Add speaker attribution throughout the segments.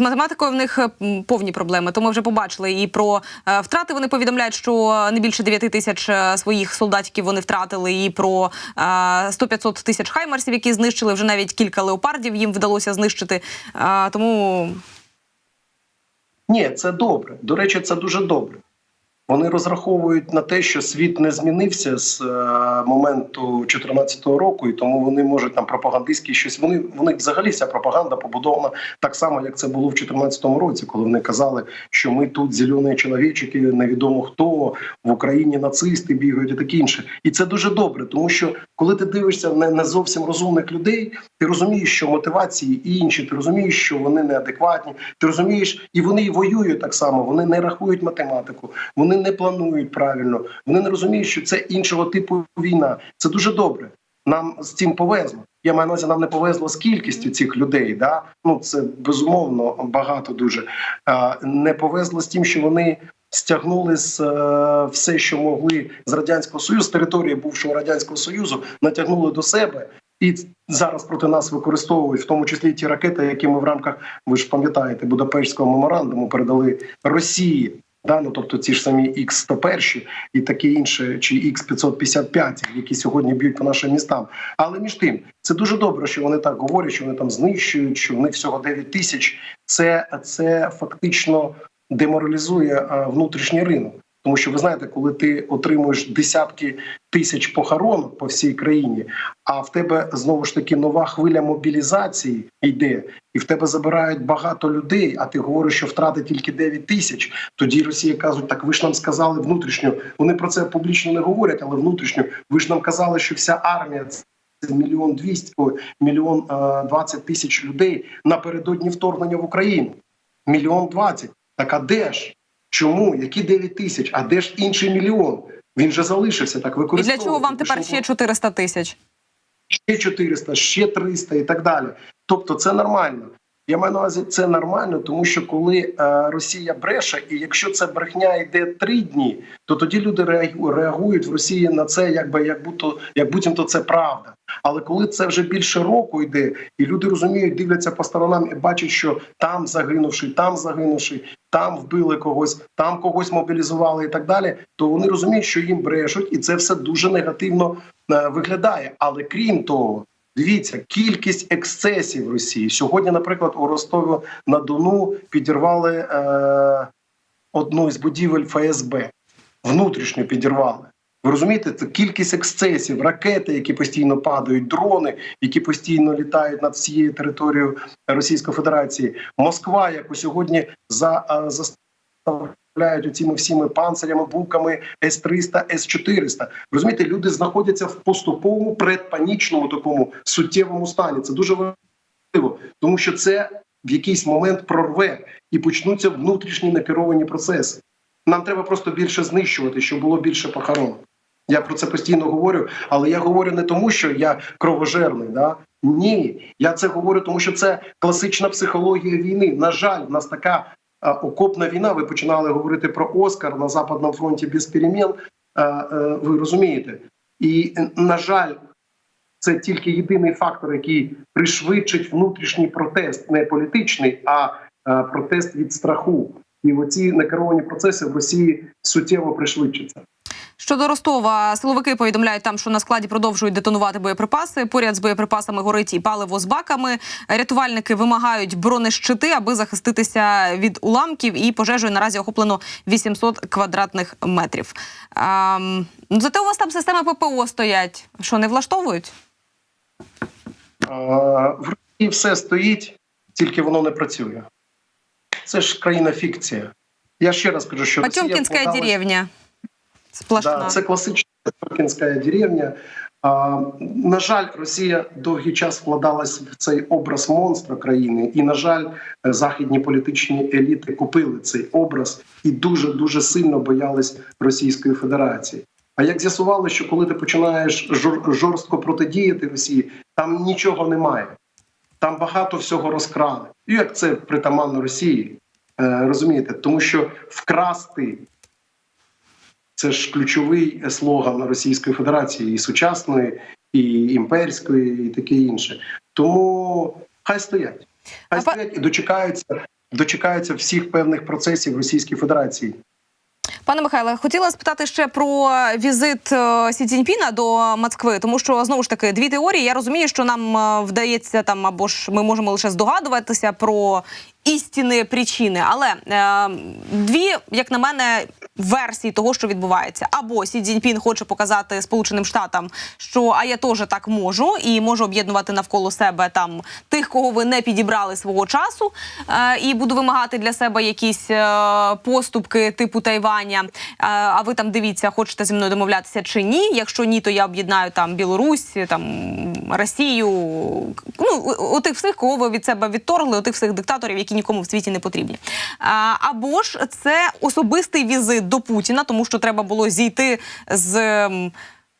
Speaker 1: З математикою в них повні проблеми. То ми вже побачили і про е, втрати. Вони повідомляють, що не більше 9 тисяч е, своїх солдатів вони втратили, і про е, 100-500 тисяч хаймерсів, які знищили. Вже навіть кілька леопардів їм вдалося знищити. Е, тому
Speaker 2: Ні, це добре. До речі, це дуже добре. Вони розраховують на те, що світ не змінився з е, моменту 2014 року, і тому вони можуть там пропагандистські щось. Вони вони взагалі вся пропаганда побудована так само, як це було в 2014 році, коли вони казали, що ми тут зелені чоловічики, невідомо хто в Україні нацисти бігають і таке інше. І це дуже добре, тому що коли ти дивишся на не зовсім розумних людей, ти розумієш, що мотивації інші, ти розумієш, що вони неадекватні, ти розумієш, і вони воюють так само. Вони не рахують математику, вони не планують правильно, вони не розуміють, що це іншого типу війна. Це дуже добре. Нам з цим повезло. Я маю на увазі, нам не повезло з кількістю цих людей. Да? Ну це безумовно багато дуже. Не повезло з тим, що вони стягнули з е, все, що могли з радянського союзу, території бувшого радянського союзу, натягнули до себе. І зараз проти нас використовують в тому числі ті ракети, які ми в рамках, ви ж пам'ятаєте, Будапештського меморандуму передали Росії. Да, ну тобто ці ж самі x 101 і таке інше, чи x 555 які сьогодні б'ють по нашим містам. Але між тим, це дуже добре, що вони так говорять, що вони там знищують, що в них всього 9 тисяч. Це, це фактично деморалізує а, внутрішній ринок. Тому що ви знаєте, коли ти отримуєш десятки тисяч похоронок по всій країні, а в тебе знову ж таки нова хвиля мобілізації йде, і в тебе забирають багато людей. А ти говориш, що втрати тільки 9 тисяч. Тоді Росія кажуть, так ви ж нам сказали внутрішньо. Вони про це публічно не говорять, але внутрішньо ви ж нам казали, що вся армія це мільйон двісті, мільйон е, двадцять тисяч людей напередодні вторгнення в Україну. Мільйон двадцять. Так а де ж? Чому? Які 9 тисяч? А де ж інший мільйон? Він же залишився так
Speaker 1: і для чого вам тепер ще 400 тисяч?
Speaker 2: ще 400, ще 300 і так далі. Тобто це нормально. Я маю на увазі, це нормально, тому що коли е, Росія бреше, і якщо це брехня йде три дні, то тоді люди реагують в Росії на це, якби як будто як буцімто це правда. Але коли це вже більше року йде, і люди розуміють, дивляться по сторонам і бачать, що там загинувши, там загинувши, там вбили когось, там когось мобілізували і так далі, то вони розуміють, що їм брешуть, і це все дуже негативно е, виглядає. Але крім того, дивіться, кількість ексцесів Росії сьогодні, наприклад, у Ростові на Дону підірвали е, одну із будівель ФСБ, внутрішньо підірвали. Ви розумієте, це кількість ексцесів, ракети, які постійно падають, дрони, які постійно літають над всією територією Російської Федерації. Москва, яку сьогодні за, е, заставляють оціми всіми панцирями, буками С-300, С-400. Розумієте, люди знаходяться в поступовому предпанічному такому суттєвому стані. Це дуже важливо, тому що це в якийсь момент прорве і почнуться внутрішні накеровані процеси. Нам треба просто більше знищувати, щоб було більше похорон. Я про це постійно говорю, але я говорю не тому, що я кровожерний. Да? Ні, я це говорю, тому що це класична психологія війни. На жаль, в нас така окопна війна. Ви починали говорити про Оскар на Западному фронті без перемін. Е, ви розумієте? І е, на жаль, це тільки єдиний фактор, який пришвидшить внутрішній протест, не політичний, а е, протест від страху. І оці накеровані процеси в Росії суттєво пришвидшаться.
Speaker 1: Щодо Ростова, силовики повідомляють там, що на складі продовжують детонувати боєприпаси. Поряд з боєприпасами горить і паливо з баками. Рятувальники вимагають бронещити, аби захиститися від уламків. І пожежею наразі охоплено 800 квадратних метрів. Ем, зате у вас там системи ППО стоять. Що не влаштовують?
Speaker 2: В Росії все стоїть, тільки воно не працює. Це ж країна фікція. Я ще раз кажу, що Росія
Speaker 1: Потьомкінська деревня. Сплошна.
Speaker 2: Да, це класична Потьомкінська деревня. А, на жаль, Росія довгий час вкладалась в цей образ монстра країни, і на жаль, західні політичні еліти купили цей образ і дуже дуже сильно боялись Російської Федерації. А як з'ясували, що коли ти починаєш жор- жорстко протидіяти Росії, там нічого немає. Там багато всього розкрали. І як це притаманно Росії, е, розумієте? Тому що вкрасти це ж ключовий слоган Російської Федерації і сучасної, і імперської, і таке інше. Тому хай стоять. Хай стоять і дочекаються дочекаються всіх певних процесів Російської Федерації.
Speaker 1: Пане Михайле, хотіла спитати ще про візит е, Сі Цзіньпіна до Москви, тому що знову ж таки дві теорії. Я розумію, що нам е, вдається там або ж ми можемо лише здогадуватися про істинні причини, але е, дві, як на мене, версії того, що відбувається, або Сі Цзіньпін хоче показати Сполученим Штатам, що а я теж так можу і можу об'єднувати навколо себе там тих, кого ви не підібрали свого часу, е, і буду вимагати для себе якісь е, поступки типу Тайваня. Е, а ви там дивіться, хочете зі мною домовлятися чи ні? Якщо ні, то я об'єднаю там Білорусь, там Росію. Ну у тих всіх, кого ви від себе відторгли, у тих всіх диктаторів, які нікому в світі не потрібні. А, або ж це особистий візит до Путіна, тому що треба було зійти з.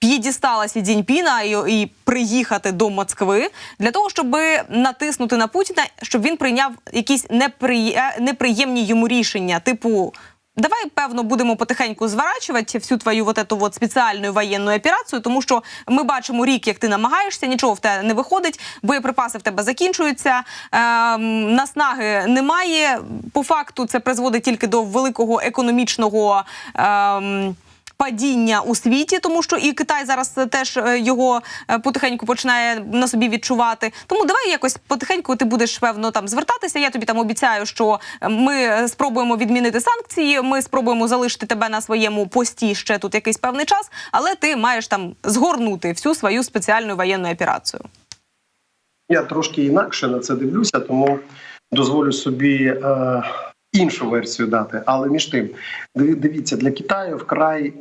Speaker 1: П'єдістала Сі Цзіньпіна і, і приїхати до Москви для того, щоб натиснути на Путіна, щоб він прийняв якісь неприє... неприємні йому рішення, типу. Давай, певно, будемо потихеньку зворачувати всю твою вот эту вот спеціальну воєнну операцію, тому що ми бачимо рік, як ти намагаєшся, нічого в тебе не виходить, боєприпаси в тебе закінчуються, ем, наснаги немає. По факту це призводить тільки до великого економічного. Ем, Падіння у світі, тому що і Китай зараз теж е, його е, потихеньку починає на собі відчувати. Тому давай якось потихеньку ти будеш певно там звертатися. Я тобі там обіцяю, що ми спробуємо відмінити санкції. Ми спробуємо залишити тебе на своєму пості ще тут якийсь певний час, але ти маєш там згорнути всю свою спеціальну воєнну операцію.
Speaker 2: Я трошки інакше на це дивлюся, тому дозволю собі е, іншу версію дати. Але між тим, диві- дивіться, для Китаю вкрай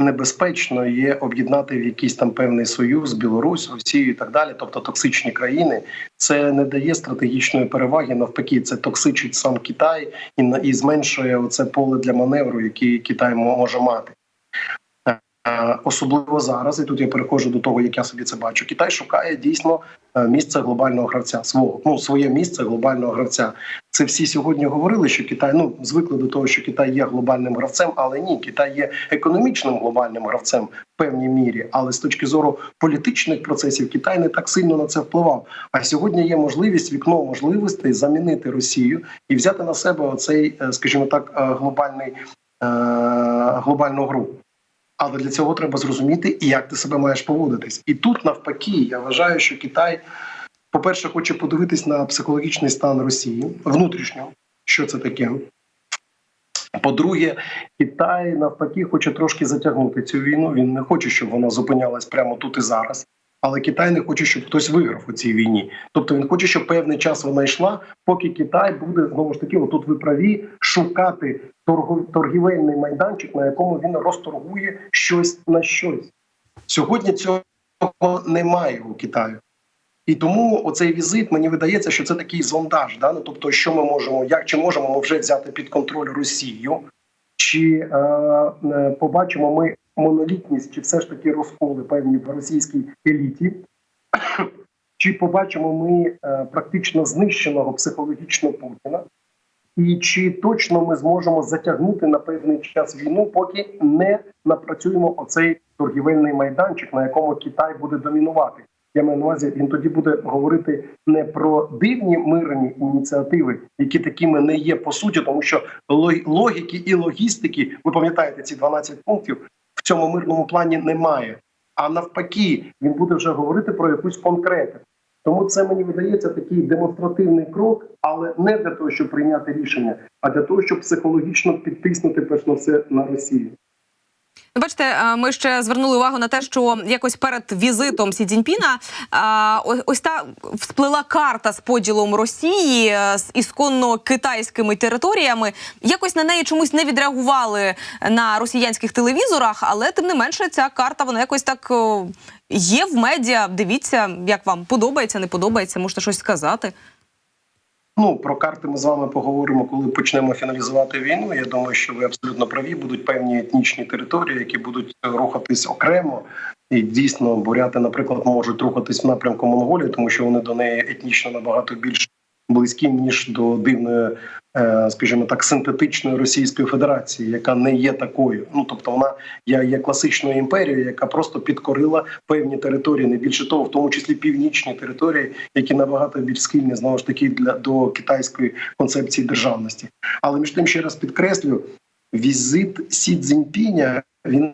Speaker 2: небезпечно є об'єднати в якийсь там певний союз Білорусь, Росію і так далі, тобто токсичні країни. Це не дає стратегічної переваги. Навпаки, це токсичить сам Китай і на- і зменшує оце поле для маневру, який Китай мо- може мати. Е, Особливо зараз, і тут я переходжу до того, як я собі це бачу. Китай шукає дійсно е, місце глобального гравця, свого ну своє місце глобального гравця. Це всі сьогодні говорили, що Китай ну звикли до того, що Китай є глобальним гравцем, але ні, Китай є економічним глобальним гравцем в певній мірі. Але з точки зору політичних процесів Китай не так сильно на це впливав. А сьогодні є можливість вікно можливостей замінити Росію і взяти на себе оцей, е, скажімо так, глобальний глобальну гру. Але для цього треба зрозуміти, і як ти себе маєш поводитись. І тут, навпаки, я вважаю, що Китай, по-перше, хоче подивитись на психологічний стан Росії внутрішньо, що це таке. По-друге, Китай навпаки хоче трошки затягнути цю війну. Він не хоче, щоб вона зупинялась прямо тут і зараз. Але Китай не хоче, щоб хтось виграв у цій війні. Тобто він хоче, щоб певний час вона йшла, поки Китай буде знову ж таки, отут ви праві, шукати торгівельний майданчик, на якому він розторгує щось на щось. Сьогодні цього немає у Китаю. І тому оцей візит мені видається, що це такий зондаж. Да? Ну, тобто, що ми можемо, як чи можемо ми вже взяти під контроль Росію, чи е, е, побачимо ми монолітність, чи все ж таки розколи певні в російській еліті, чи побачимо ми е, практично знищеного психологічно Путіна, і чи точно ми зможемо затягнути на певний час війну, поки не напрацюємо оцей торгівельний майданчик, на якому Китай буде домінувати. Я маю на увазі, він тоді буде говорити не про дивні мирні ініціативи, які такими не є по суті, тому що лог- логіки і логістики, ви пам'ятаєте, ці 12 пунктів в цьому мирному плані немає. А навпаки, він буде вже говорити про якусь конкретику. Тому це мені видається такий демонстративний крок, але не для того, щоб прийняти рішення, а для того, щоб психологічно підтиснути перш на все на Росію.
Speaker 1: Бачите, е, ми ще звернули увагу на те, що якось перед візитом Сі Цзіньпіна е, ось та всплила карта з поділом Росії е, з ісконно китайськими територіями. Якось на неї чомусь не відреагували на росіянських телевізорах, але тим не менше ця карта вона якось так є в медіа. Дивіться, як вам подобається, не подобається, можете щось сказати.
Speaker 2: Ну про карти ми з вами поговоримо, коли почнемо фіналізувати війну. Я думаю, що ви абсолютно праві. Будуть певні етнічні території, які будуть рухатись окремо. І дійсно буряти, наприклад, можуть рухатись в напрямку Монголії, тому що вони до неї етнічно набагато більш близьким ніж до дивної, е, скажімо так, синтетичної Російської Федерації, яка не є такою. Ну тобто, вона є, класичною імперією, яка просто підкорила певні території, не більше того, в тому числі північні території, які набагато більш схильні знову ж таки для до китайської концепції державності. Але між тим ще раз підкреслю, візит Сі Цзіньпіня він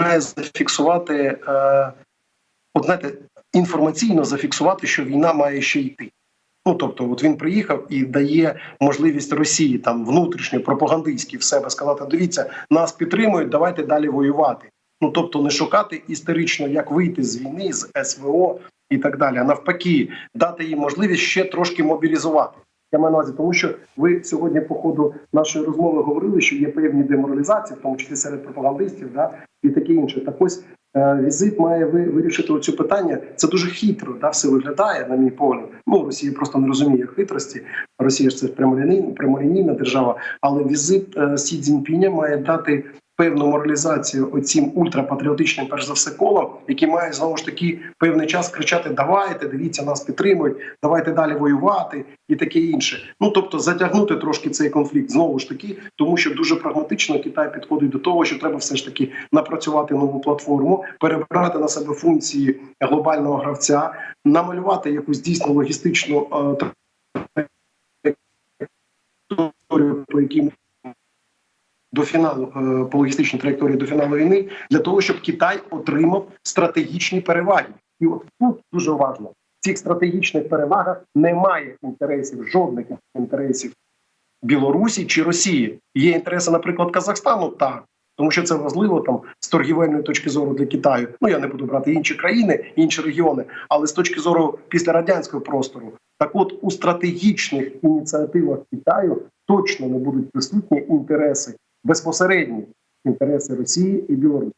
Speaker 2: має зафіксувати, е, от знаєте, інформаційно зафіксувати, що війна має ще йти. Ну тобто, от він приїхав і дає можливість Росії там внутрішньо пропагандистськи в себе сказати: дивіться, нас підтримують, давайте далі воювати. Ну тобто, не шукати історично, як вийти з війни, з СВО і так далі. А навпаки, дати їм можливість ще трошки мобілізувати. Я маю на увазі, тому що ви сьогодні по ходу нашої розмови говорили, що є певні деморалізації, в тому числі серед пропагандистів, да і таке інше. Так ось візит має ви вирішити оцю питання. Це дуже хитро, да, все виглядає, на мій погляд. Ну Росія просто не розуміє хитрості. Росія ж це прямолінійна держава. Але візит е, Сі Цзіньпіня має дати певну моралізацію оцім ультрапатріотичним, перш за все, колом, які мають знову ж таки певний час кричати: Давайте, дивіться, нас підтримують, давайте далі воювати і таке інше. Ну тобто затягнути трошки цей конфлікт знову ж таки, тому що дуже прагматично Китай підходить до того, що треба все ж таки напрацювати нову платформу, перебрати на себе функції глобального гравця, намалювати якусь дійсно логістичну е, траєкторію, по якій до фіналу е, по логістичній траєкторії до фіналу війни для того, щоб Китай отримав стратегічні переваги. І от тут дуже важливо в цих стратегічних перевагах немає інтересів, жодних інтересів Білорусі чи Росії. Є інтереси, наприклад, Казахстану, так. Тому що це важливо там з торгівельної точки зору для Китаю. Ну я не буду брати інші країни, інші регіони, але з точки зору після радянського простору, так от у стратегічних ініціативах Китаю точно не будуть присутні інтереси безпосередні інтереси Росії і Білорусі.